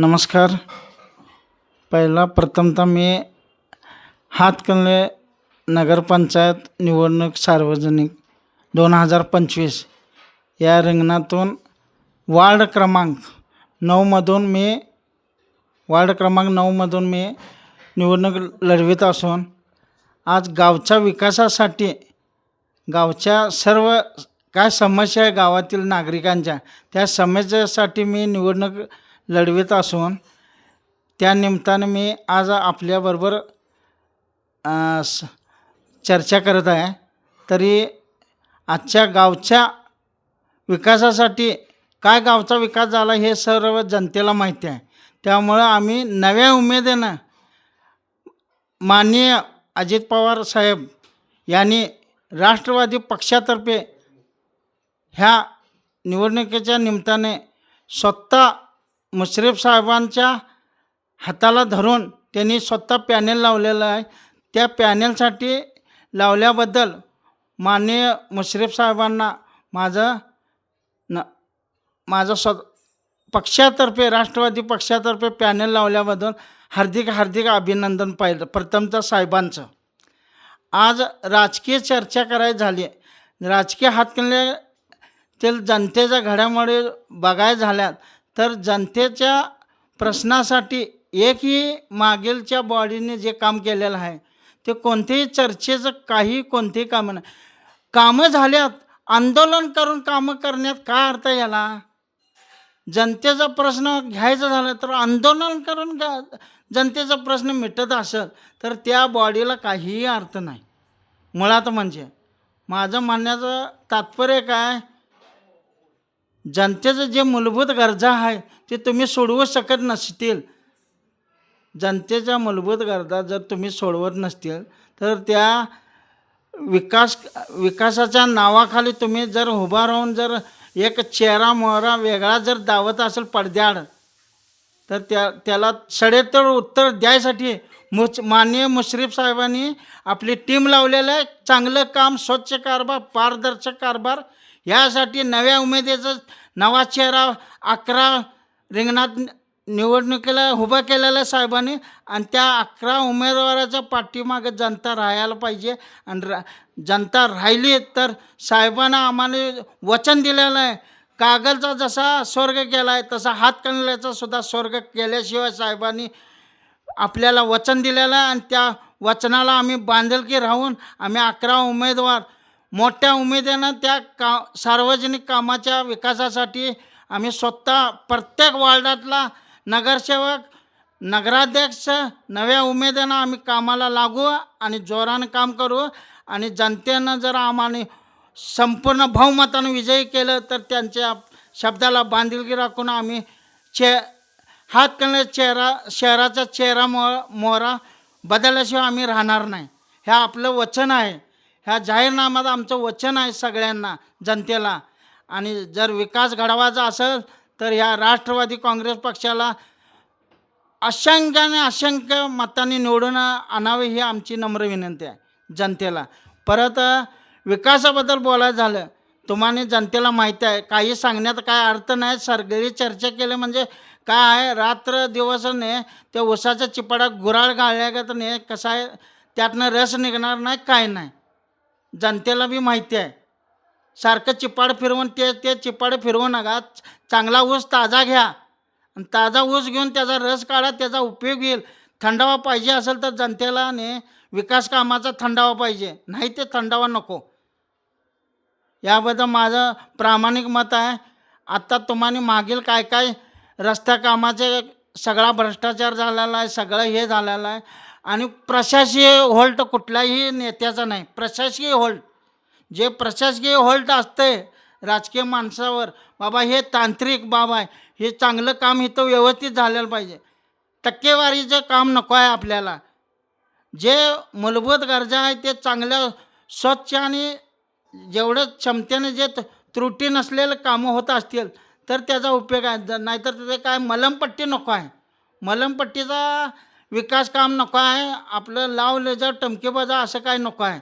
नमस्कार. पहिला प्रथमतः मी हातकणले नगरपंचायत निवडणूक सार्वजनिक दोन हजार पंचवीस या रिंगणातून वार्ड क्रमांक नऊमधून मी वार्ड क्रमांक नऊमधून मी निवडणूक लढवित असून आज गावच्या विकासासाठी गावच्या सर्व काय समस्या आहे गावातील नागरिकांच्या त्या समस्येसाठी मी निवडणूक लढवित असून त्यानिमित्तानं मी आज आपल्याबरोबर स- चर्चा करत आहे. तरी आजच्या गावच्या विकासासाठी काय गावचा विकास झाला हे सर्व जनतेला माहिती आहे. त्यामुळं आम्ही नव्या उमेदीनं माननीय अजित पवार साहेब यांनी राष्ट्रवादी पक्षातर्फे ह्या निवडणुकीच्या निमित्ताने स्वतः मुश्रीफ साहेबांच्या हाताला धरून त्यांनी स्वतः पॅनेल लावलेलं आहे. त्या पॅनेलसाठी लावल्याबद्दल माननीय मुश्रीफ साहेबांना माझं न माझं स्व पक्षातर्फे राष्ट्रवादी पक्षातर्फे पॅनेल लावल्याबद्दल हार्दिक हार्दिक अभिनंदन पाहिलं प्रथमतः साहेबांचं. आज राजकीय चर्चा करायची झाली. राजकीय हातकणले ते जनतेच्या घडामोडी बघाय झाल्यात. तर जनतेच्या प्रश्नासाठी एकही मागीलच्या बॉडीने जे काम केलेलं आहे ते कोणतेही चर्चेचं काही कोणतेही कामं नाही. कामं झाल्यात आंदोलन करून कामं करण्यात काय अर्थ याला? जनतेचा प्रश्न घ्यायचा झाला तर आंदोलन करून का जनतेचा प्रश्न मिटत असेल तर त्या बॉडीला काहीही अर्थ नाही. मुळात म्हणजे माझं म्हणण्याचं तात्पर्य काय? जनतेचं जे मूलभूत गरजा आहे ते तुम्ही सोडवू शकत नसतील. जनतेच्या मूलभूत गरजा जर तुम्ही सोडवत नसतील तर त्या विकास विकासाच्या नावाखाली तुम्ही जर उभा राहून जर एक चेहरा मोहरा वेगळा जर दावत असेल पडद्याड तर त्या त्याला सडेतोड उत्तर द्यायसाठी मुच माननीय मुश्रीफ साहेबांनी आपली टीम लावलेलं आहे. चांगलं काम स्वच्छ कारभार पारदर्शक कारभार यासाठी नव्या उमेदीचा नवा चेहरा अकरा रिंगणात निवडणुकीला उभा केलेला आहे साहेबांनी आणि त्या अकरा उमेदवाराच्या पाठीमागं जनता राहायला पाहिजे. आणि रा जनता राहिली तर साहेबांना आम्हाला वचन दिलेलं आहे. कागलचा जसा स्वर्ग केला आहे तसा हातकणल्याचा सुद्धा स्वर्ग केल्याशिवाय साहेबांनी आपल्याला वचन दिलेलं आहे. आणि त्या वचनाला आम्ही बांधिलकी राहून आम्ही अकरा उमेदवार मोठ्या उमेदीनं त्या का सार्वजनिक कामाच्या विकासासाठी आम्ही स्वतः प्रत्येक वार्डातला नगरसेवक नगराध्यक्ष नव्या उमेदीनं आम्ही कामाला लागू आणि जोरानं काम करू आणि जनतेनं जर आम्हाला संपूर्ण बहुमतानं विजयी केलं तर त्यांच्या शब्दाला बांधिलकी राखून आम्ही चे हातकणले चेहरा शहराचा चेहरा मो मोहरा बदलल्याशिवाय आम्ही राहणार नाही. हे आपलं वचन आहे. ह्या जाहीरनाम्यात आमचं वचन आहे सगळ्यांना जनतेला. आणि जर विकास घडवायचा असेल तर ह्या राष्ट्रवादी काँग्रेस पक्षाला असंख्याने असंख्य मतांनी निवडून आणावे ही आमची नम्र विनंती आहे जनतेला. परत विकासाबद्दल बोलायचं झालं तुम्हाला जनतेला माहिती आहे. काही सांगण्यात काय अर्थ नाही. सगळी चर्चा केली म्हणजे काय आहे? रात्र दिवस ने त्या उसाच्या चिपाडा गुराळ घालण्यागत नाही. कसं आहे? त्यातनं रस निघणार नाही काय नाही. जनतेला बी माहिती आहे. सारखं चिपाड फिरवून ते ते चिपाड फिरवू नका. चांगला ऊस ताजा घ्या. आणि ताजा ऊस घेऊन त्याचा रस काढा त्याचा उपयोग येईल थंडावा पाहिजे असेल तर जनतेला ने विकास कामाचा थंडावा पाहिजे. नाही ते थंडावा नको. याबद्दल माझं प्रामाणिक मत आहे. आत्ता तुम्हाला मागील काय काय रस्त्या कामाचे सगळा भ्रष्टाचार झालेला आहे सगळं हे झालेलं आहे. आणि प्रशासकीय होल्ट कुठलाही नेत्याचा नाही. प्रशासकीय होल्ट. जे प्रशासकीय होल्ट असते राजकीय माणसावर बाबा हे तांत्रिक बाब आहे. हे चांगलं काम इथं व्यवस्थित झालेलं पाहिजे. टक्केवारीचं काम नको आहे आपल्याला. जे मूलभूत गरजा आहे ते चांगल्या स्वच्छ आणि जेवढं क्षमतेने जे त्रुटी नसलेलं कामं होत असतील तर त्याचा उपयोग आहे. नाहीतर ते काय मलमपट्टी नको आहे. मलमपट्टीचा विकास काम नको आहे आपलं लावलं जर टमकेबाजा असं काय नको आहे.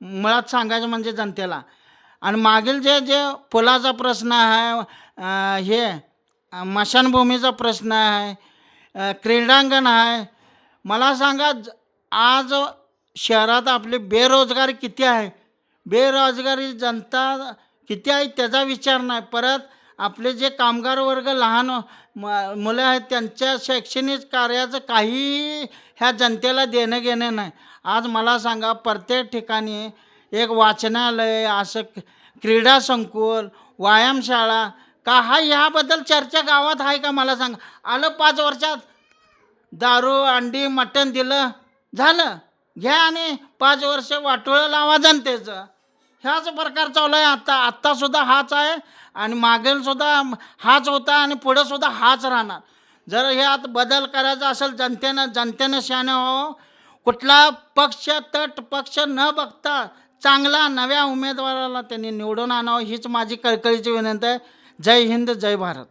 मुळात सांगायचं म्हणजे जनतेला. आणि मागील जे जे पुलाचा प्रश्न आहे हे मशानभूमीचा प्रश्न आहे क्रीडांगण आहे मला सांगा ज- आज शहरात आपले बेरोजगारी किती आहे? बेरोजगारी जनता किती आहे? त्याचा विचार नाही. परत आपले जे कामगार वर्ग लहान म- मुलं आहेत त्यांच्या शैक्षणिक कार्याचं काही ह्या जनतेला देणं घेणं नाही. आज मला सांगा प्रत्येक ठिकाणी एक वाचनालय असं क्रीडा संकुल व्यायामशाळा का हा ह्याबद्दल चर्चा गावात आहे का मला सांगा? आलं पाच वर्षात दारू अंडी मटण दिलं झालं. घ्या आणि पाच वर्ष वाटोळं लावा जनतेचं. ह्याच प्रकार चालू आहे आत्ता आत्तासुद्धा हाच आहे आणि मागेलसुद्धा हाच होता आणि पुढंसुद्धा हाच राहणार. जर ह्यात बदल करायचा असेल जनतेनं जनतेनं शहाणं व्हावं. कुठला पक्ष तट पक्ष न बघता चांगला नव्या उमेदवाराला त्यांनी निवडून आणावं हीच माझी कळकळीची विनंती आहे. जय हिंद जय भारत.